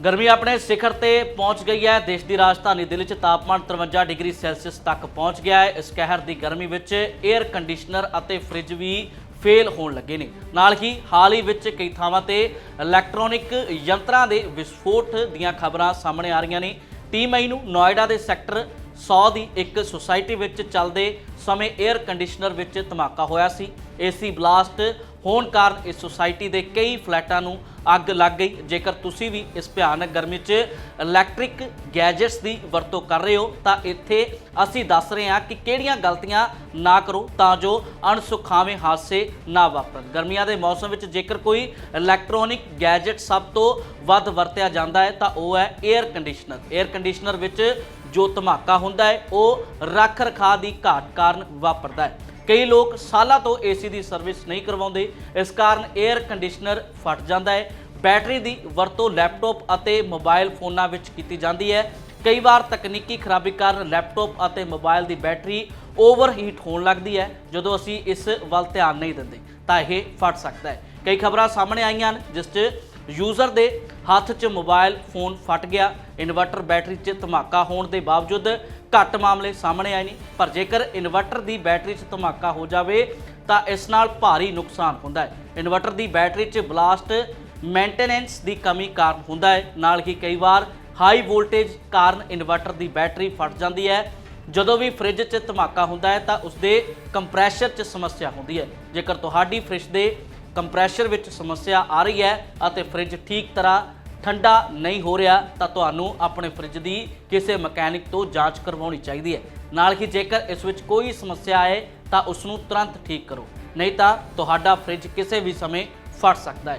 ਗਰਮੀ ਆਪਣੇ ਸਿਖਰ ਤੇ ਪਹੁੰਚ ਗਈ ਹੈ। ਦੇਸ਼ ਦੀ ਰਾਜਧਾਨੀ ਦਿੱਲੀ 'ਚ ਤਾਪਮਾਨ 53 ਡਿਗਰੀ ਸੈਲਸੀਅਸ ਤੱਕ ਪਹੁੰਚ ਗਿਆ ਹੈ। ਇਸ ਕਹਿਰ ਦੀ ਗਰਮੀ ਵਿੱਚ 에ਅਰ ਕੰਡੀਸ਼ਨਰ ਅਤੇ ਫ੍ਰਿਜ ਵੀ ਫੇਲ ਹੋਣ ਲੱਗੇ ਨੇ। ਨਾਲ ਹੀ ਹਾਲ ਹੀ ਵਿੱਚ ਕਈ ਥਾਵਾਂ ਤੇ ਇਲੈਕਟ੍ਰੋਨਿਕ ਯੰਤਰਾਂ ਦੇ ਵਿਸਫੋਟ ਦੀਆਂ ਖਬਰਾਂ ਸਾਹਮਣੇ ਆ ਰਹੀਆਂ ਨੇ। 30 ਮਈ ਨੂੰ ਨੋਇਡਾ ਦੇ ਸੈਕਟਰ 100 ਦੀ ਇੱਕ ਸੁਸਾਇਟੀ ਵਿੱਚ ਚੱਲਦੇ ਸਮੇਂ 에ਅਰ ਕੰਡੀਸ਼ਨਰ ਵਿੱਚ ਧਮਾਕਾ ਹੋਇਆ ਸੀ। ਏਸੀ ਬਲਾਸਟ ਹੋਣ ਕਾਰਨ ਇਸ ਸੁਸਾਇਟੀ ਦੇ ਕਈ ਫਲੈਟਾਂ ਨੂੰ ਅੱਗ ਲੱਗ ਗਈ। ਜੇਕਰ ਤੁਸੀਂ ਵੀ ਇਸ ਭਿਆਨਕ ਗਰਮੀ 'ਚ ਇਲੈਕਟ੍ਰਿਕ ਗੈਜਟਸ ਦੀ ਵਰਤੋਂ ਕਰ ਰਹੇ ਹੋ, ਤਾਂ ਇੱਥੇ ਅਸੀਂ ਦੱਸ ਰਹੇ ਹਾਂ ਕਿ ਕਿਹੜੀਆਂ ਗਲਤੀਆਂ ਨਾ ਕਰੋ ਤਾਂ ਜੋ ਅਣਸੁਖਾਵੇਂ ਹਾਦਸੇ ਨਾ ਵਾਪਰਨ। ਗਰਮੀਆਂ ਦੇ ਮੌਸਮ ਵਿੱਚ ਜੇਕਰ ਕੋਈ ਇਲੈਕਟ੍ਰੋਨਿਕ ਗੈਜਟ ਸਭ ਤੋਂ ਵੱਧ ਵਰਤਿਆ ਜਾਂਦਾ ਹੈ, ਤਾਂ ਉਹ ਹੈ 에ਅਰ ਕੰਡੀਸ਼ਨਰ 에ਅਰ ਕੰਡੀਸ਼ਨਰ ਵਿੱਚ ਜੋ ਧਮਾਕਾ ਹੁੰਦਾ ਹੈ, ਉਹ ਰੱਖ ਰਖਾਅ ਦੀ ਘਾਟ ਕਾਰਨ ਵਾਪਰਦਾ ਹੈ। ਕਈ ਲੋਕ ਸਾਲਾਂ ਤੋਂ ਏਸੀ ਦੀ ਸਰਵਿਸ ਨਹੀਂ ਕਰਵਾਉਂਦੇ। ਇਸ ਕਾਰਨ 에ਅਰ ਕੰਡੀਸ਼ਨਰ ਫਟ ਜਾਂਦਾ ਹੈ। ਬੈਟਰੀ ਦੀ ਵਰਤੋਂ ਲੈਪਟਾਪ ਅਤੇ ਮੋਬਾਈਲ ਫੋਨਾਂ ਵਿੱਚ ਕੀਤੀ ਜਾਂਦੀ ਹੈ। ਕਈ ਵਾਰ ਤਕਨੀਕੀ ਖਰਾਬੀ ਕਾਰਨ ਲੈਪਟਾਪ ਅਤੇ ਮੋਬਾਈਲ ਦੀ ਬੈਟਰੀ ਓਵਰਹੀਟ ਹੋਣ ਲੱਗਦੀ ਹੈ। ਜਦੋਂ ਅਸੀਂ ਇਸ ਵੱਲ ਧਿਆਨ ਨਹੀਂ ਦਿੰਦੇ, ਤਾਂ ਇਹ ਫਟ ਸਕਦਾ ਹੈ। ਕਈ ਖਬਰਾਂ ਸਾਹਮਣੇ ਆਈਆਂ ਹਨ, ਜਿਸ 'ਚ ਯੂਜ਼ਰ ਦੇ ਹੱਥ 'ਚ ਮੋਬਾਈਲ ਫੋਨ ਫਟ ਗਿਆ। ਇਨਵਰਟਰ ਬੈਟਰੀ 'ਚ ਧਮਾਕਾ ਹੋਣ ਦੇ ਬਾਵਜੂਦ ਘੱਟ ਮਾਮਲੇ ਸਾਹਮਣੇ ਆਏ ਨੇ। ਪਰ ਜੇਕਰ ਇਨਵਰਟਰ ਦੀ ਬੈਟਰੀ 'ਚ ਧਮਾਕਾ ਹੋ ਜਾਵੇ, ਤਾਂ ਇਸ ਨਾਲ ਭਾਰੀ ਨੁਕਸਾਨ ਹੁੰਦਾ ਹੈ। ਇਨਵਰਟਰ ਦੀ ਬੈਟਰੀ 'ਚ ਬਲਾਸਟ ਮੇਨਟੇਨੈਂਸ ਦੀ ਕਮੀ ਕਾਰਨ ਹੁੰਦਾ ਹੈ। ਨਾਲ ਹੀ ਕਈ ਵਾਰ ਹਾਈ ਵੋਲਟੇਜ ਕਾਰਨ ਇਨਵਰਟਰ ਦੀ ਬੈਟਰੀ ਫਟ ਜਾਂਦੀ ਹੈ। ਜਦੋਂ ਵੀ ਫ੍ਰਿਜ 'ਚ ਧਮਾਕਾ ਹੁੰਦਾ ਹੈ, ਤਾਂ ਉਸਦੇ ਕੰਪਰੈਸ਼ਰ 'ਚ ਸਮੱਸਿਆ ਹੁੰਦੀ ਹੈ। ਜੇਕਰ ਤੁਹਾਡੀ ਫ੍ਰਿਜ ਦੇ ਕੰਪਰੈਸ਼ਰ ਵਿੱਚ ਸਮੱਸਿਆ ਆ ਰਹੀ ਹੈ ਅਤੇ ਫ੍ਰਿਜ ਠੀਕ ਤਰ੍ਹਾਂ ਠੰਡਾ ਨਹੀਂ ਹੋ ਰਿਹਾ, ਤਾਂ ਤੁਹਾਨੂੰ ਆਪਣੇ ਫ੍ਰਿਜ ਦੀ ਕਿਸੇ ਮਕੈਨਿਕ ਤੋਂ ਜਾਂਚ ਕਰਵਾਉਣੀ ਚਾਹੀਦੀ ਹੈ। ਨਾਲ ਹੀ ਜੇਕਰ ਇਸ ਵਿੱਚ ਕੋਈ ਸਮੱਸਿਆ ਆਏ, ਤਾਂ ਉਸ ਨੂੰ ਤੁਰੰਤ ਠੀਕ ਕਰੋ, ਨਹੀਂ ਤਾਂ ਤੁਹਾਡਾ ਫ੍ਰਿਜ ਕਿਸੇ ਵੀ ਸਮੇਂ ਫਟ ਸਕਦਾ ਹੈ।